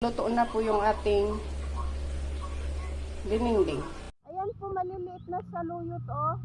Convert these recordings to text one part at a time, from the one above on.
Luto na po yung ating dininding. Ayan po, maliliit na saluyot, oh.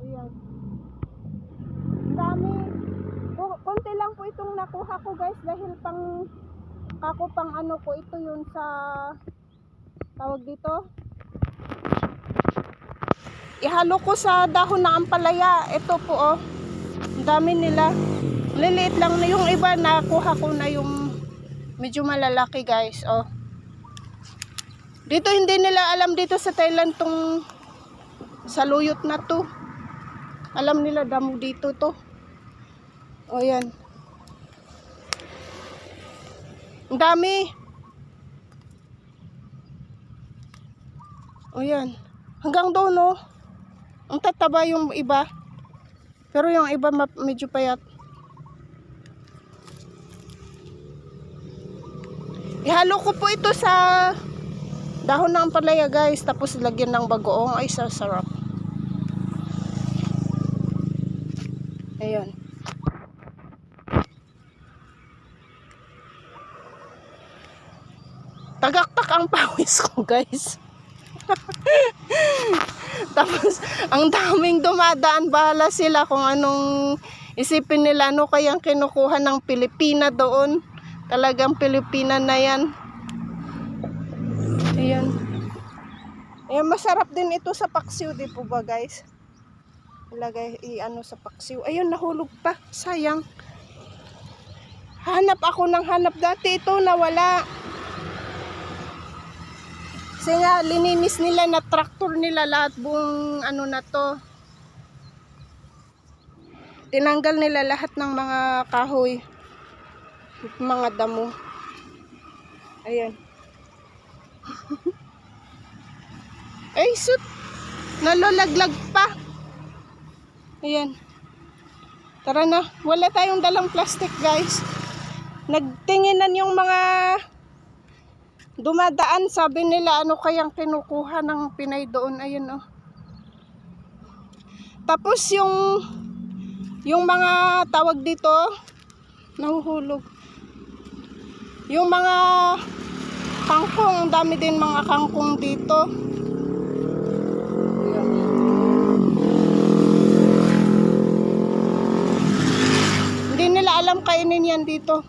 Ayan. Dami. Konti lang po itong nakuha ko, guys, dahil pang kako pang ano ko ito yun sa tawag dito. Ihalo ko sa dahon na ampalaya. Ito po, oh. Ang dami nila. Liliit lang na yung iba nakuha ko na yung medyo malalaki, guys, oh. Dito hindi nila alam dito sa Thailand tong saluyot na to. Alam nila damo dito to. O yan. Ang dami. O yan. Hanggang doon no. Ang tataba yung iba. Pero yung iba medyo payat. Ihalo ko po ito sa dahon ng palaya guys. Tapos lagyan ng bagoong. Ay sasarap ayun tagaktak ang pawis ko guys. Tapos ang daming dumadaan. Bahala sila kung anong isipin nila. Ano kayang kinukuha ng Pilipina doon talagang Pilipina na yan Ayan. Ayan, masarap din ito sa paksiw, di po ba guys? Ilagay, i-ano sa paksiw. Ayun, nahulog pa. Sayang. Hanap ako ng hanap dati. Ito, nawala. Kasi nga, lininis nila na traktor nila lahat buong ano na to. Tinanggal nila lahat ng mga kahoy. Mga damo. Ayan. Ay, sut. Nalolaglag pa. Ayan. Tara na. Wala tayong dalang plastic, guys. Nagtinginan yung mga dumadaan. Sabi nila, ano kayang kinukuha ng Pinay doon. Ayun, oh. Tapos yung yung mga tawag dito, nahuhulog. Yung mga kangkong, ang dami din mga kangkong dito. Hindi nila alam kainin yan dito.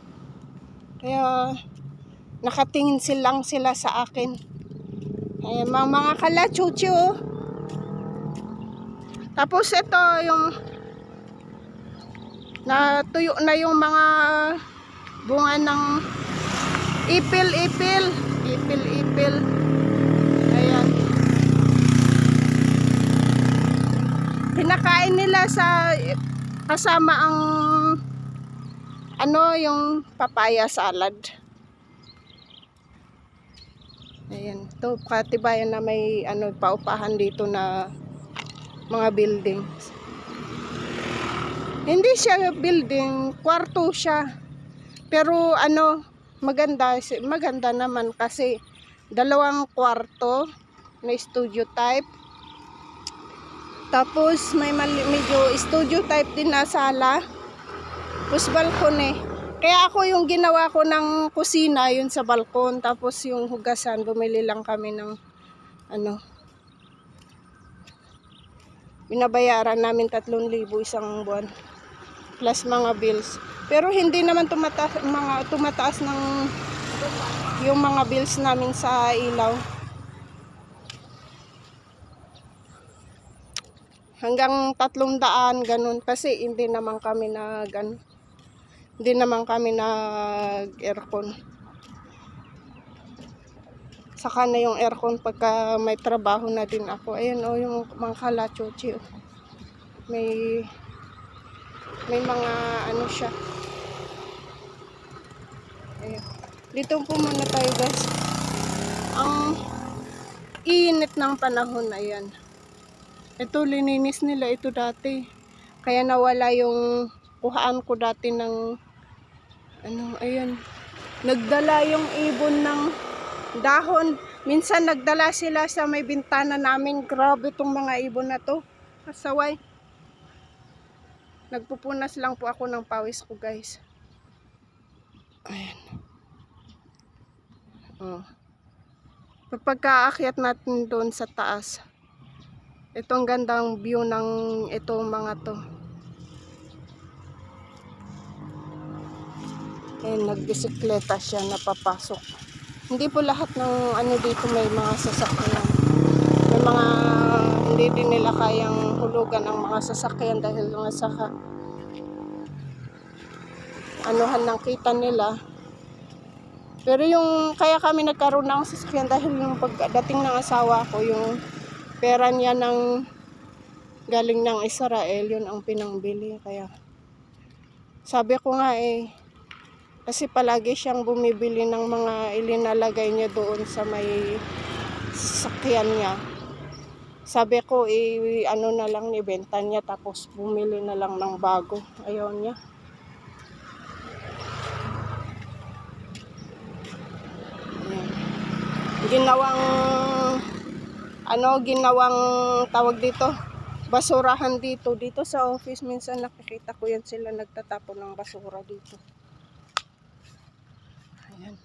Kaya nakatingin silang sila sa akin. Ayan, mga, mga kalachuchi oh. Tapos ito yung natuyo na yung mga bunga ng ipil ipil. Ipil ipil. Ayan. Pinakain nila sa kasama ang ano yung papaya salad. Ayan. To katibayan na may ano paupahan dito na mga buildings hindi siya building kwarto siya. Pero ano maganda maganda naman kasi dalawang kwarto na studio type. Tapos may medyo studio type din na sala. Tapos balkone. Kaya ako yung ginawa ko ng kusina yun sa balkon. Tapos yung hugasan bumili lang kami ng ano binabayaran namin 3,000 isang buwan plus mga bills pero hindi naman tumataas mga tumataas ng yung mga bills namin sa ilaw. Hanggang tatlong daan ganun kasi hindi naman kami na gan hindi naman kami nag aircon. Saka na yung aircon pagka may trabaho na din ako. Ayun oh yung mga kalachochi. Oh. May may mga ano siya. Ayan. dito po muna tayo guys. Ang init ng panahon ayan. Ito lininis nila ito dati. Kaya nawala yung kuhaan ko dati ng ano ayan. Nagdala yung ibon ng dahon. Minsan nagdala sila sa may bintana namin. Grabe itong mga ibon na to. Kasaway Nagpupunas lang po ako ng pawis ko guys. Ayan. Oh. Pagkaakyat natin doon sa taas. Itong gandang view ng ito mga to. Eh, nagbisikleta siya napapasok. Hindi po lahat ng ano dito may mga sasakyan. May mga hindi din nila kayang hulugan ang mga sasakyan dahil nga sa anuhan ng kita nila. Pero yung kaya kami nagkaroon ng sasakyan dahil yung pagdating ng asawa ko, yung pera niya ng galing ng Israel, yun ang pinangbili. Kaya sabi ko nga eh, kasi palagi siyang bumibili ng mga ilinalagay niya doon sa may sasakyan niya. Sabi ko, eh, ano na lang, ibenta niya tapos bumili na lang ng bago. Ayaw niya. Ginawang, ano, ginawang tawag dito, basurahan dito. Dito sa office, minsan nakikita ko yan sila nagtatapon ng basura dito. Ayan.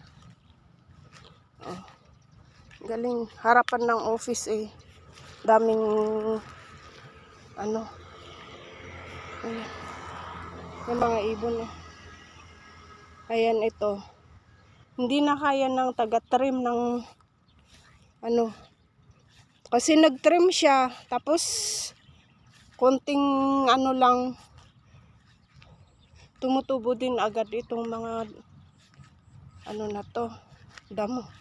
Oh. Galing. Harapan ng office eh. Daming ano. Ayan. Yung mga ibon eh. Ayan ito. Hindi na kaya ng taga-trim ng ano. Kasi nag-trim siya. Tapos konting ano lang tumutubo din agad itong mga ano na to damo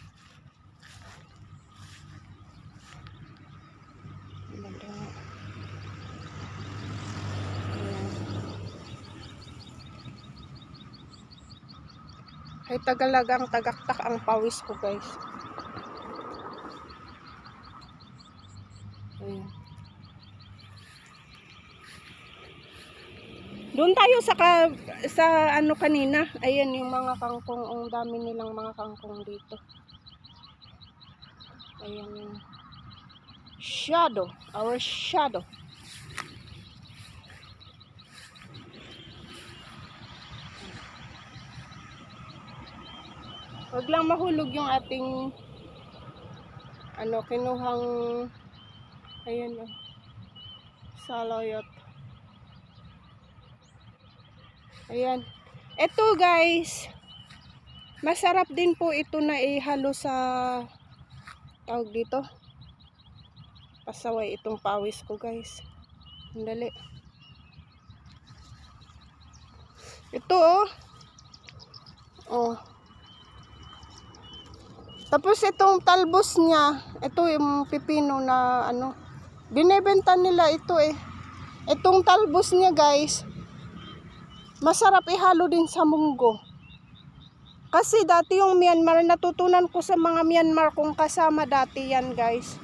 Ganda nga. Ayan. Ay tagalagang tagaktak ang pawis ko guys. Ayan. Doon tayo sa ka, sa ano kanina. Ayan yung mga kangkong, ang dami nilang mga kangkong dito. Ayan yung shadow, our shadow. Huwag lang mahulog yung ating ano, kinuhang ayan o, saloyot. Ayan. Ito guys, masarap din po ito na ihalo sa tawag dito. Pasaway itong pawis ko guys. Andali. Ito oh. Oh. Tapos itong talbos niya, ito yung pipino na ano, binebenta nila ito eh. Itong talbos niya guys, masarap ihalo din sa munggo. Kasi dati yung Myanmar, natutunan ko sa mga Myanmar kong kasama dati yan guys.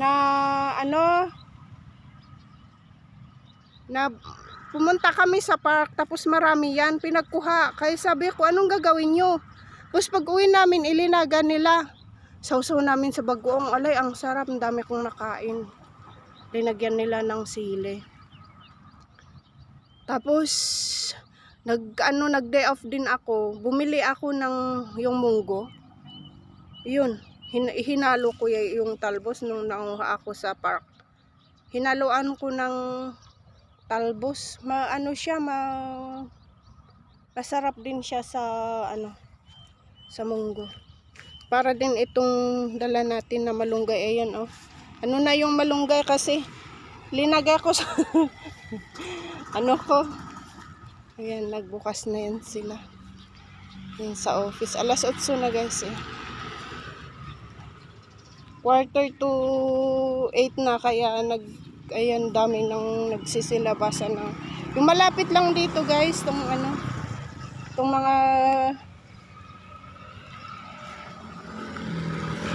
Na ano, na pumunta kami sa park tapos marami yan, pinagkuha. Kaya sabi ko, anong gagawin nyo? Tapos pag uwi namin, ilinaga nila. Sausaw namin sa bagoong. Alay, ang sarap. Ang dami kong nakain. Linagyan nila ng sili. Tapos, nag, ano, nag day off din ako. Bumili ako ng yung munggo. Yun. Hin, hinalo ko yung talbos nung nanguha ako sa park. Hinaluan ko ng talbos. Ma, ano siya, ma, masarap din siya sa, ano, sa munggo. Para din itong dala natin na malunggay. Ayan, oh. Ano na yung malunggay kasi linagay ko sa ano ko. Ayan, nagbukas na yan sila. Yan sa office. Alas 8 na guys eh. Quarter to 8 na kaya nag ayan dami nang nagsisilabasan ng yung malapit lang dito guys tong ano tong mga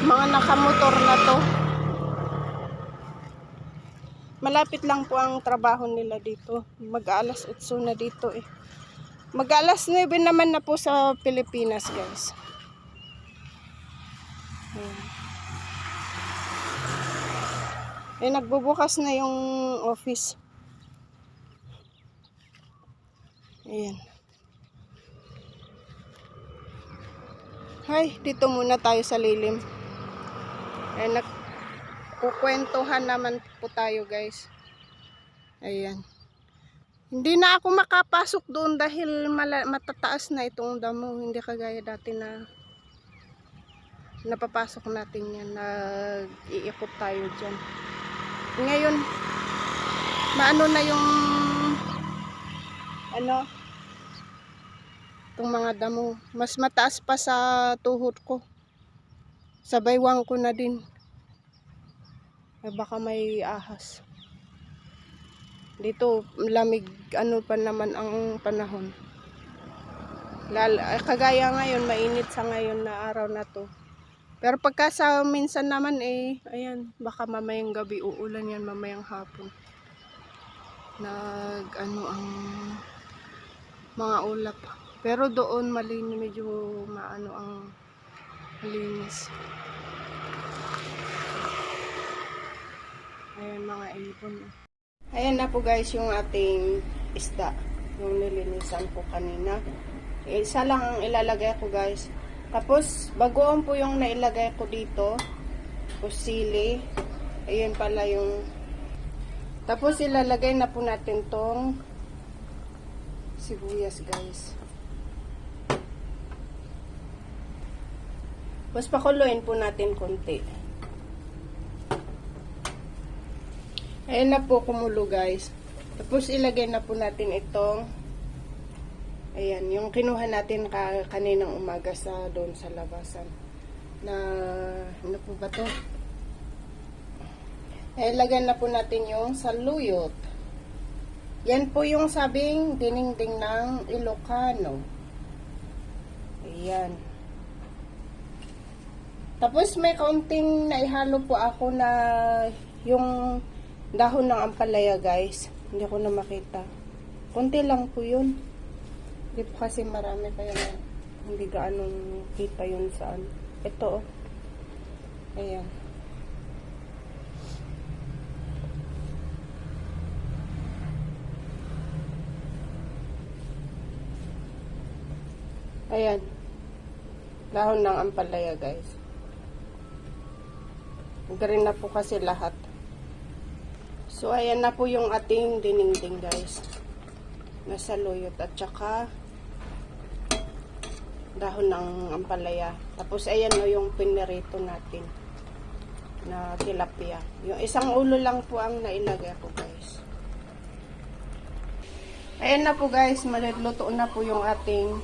mga nakamotor na to. Malapit lang po ang trabaho nila dito. Mag-alas 8 na dito eh. Mag-alas 9 naman na po sa Pilipinas guys. Ayan. Eh, nagbubukas na yung office. Ayan. Ay, dito muna tayo sa lilim. Ay, nagkukwentuhan naman po tayo guys. Ayan. Hindi na ako makapasok doon dahil matataas na itong damo. Hindi kagaya dati na napapasok natin yan. Nag-iikot tayo dyan. Ngayon, maano na yung ano itong mga damo. Mas mataas pa sa tuhod ko. Sa baywang ko na din. Eh, baka may ahas. Dito, lamig, ano pa naman ang panahon. Lal eh, kagaya ngayon, mainit sa ngayon na araw na to. Pero pagka sa minsan naman eh, ayan, baka mamayang gabi uulan yan, mamayang hapon. Nag, ano ang mga ulap. Pero doon malinis, medyo maano ang malinis. Ayan mga ibon. Ayan na po guys yung ating isda. Yung nilinisan po kanina. Isa lang ang ilalagay ko guys. Tapos bagoong po yung nailagay ko dito. Pusili. Ayan pala yung tapos ilalagay na po natin tong sibuyas guys. Tapos pakuluin po natin konti. Ayan na po kumulo guys. Tapos ilagay na po natin itong ayan, yung kinuha natin ka, kaninang umaga sa doon sa labasan. Na ano po ba to? Ilagay na po natin yung saluyot. Yan po yung sabing diningding ng Ilocano. Ayan. Tapos may kaunting naihalo po ako na yung dahon ng ampalaya guys. Hindi ko na makita. Kunti lang po yun. Hindi po kasi marami kaya na hindi gaanong kita yun saan. Ito oh. Ayan. Ayan. Dahon ng ampalaya guys. Rin na po kasi lahat. So, ayan na po yung ating dinengding guys. Nasa luyot at saka dahon ng ampalaya. Tapos, ayan o yung pinirito natin na tilapia. Yung isang ulo lang po ang nailagay ko guys. Ayan na po guys, maluluto na po yung ating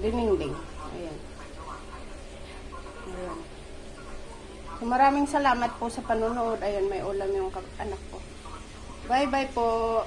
dinengding. Ayan. Ayan. Maraming salamat po sa panonood. Ayan, may ulam yung anak ko. Bye-bye po.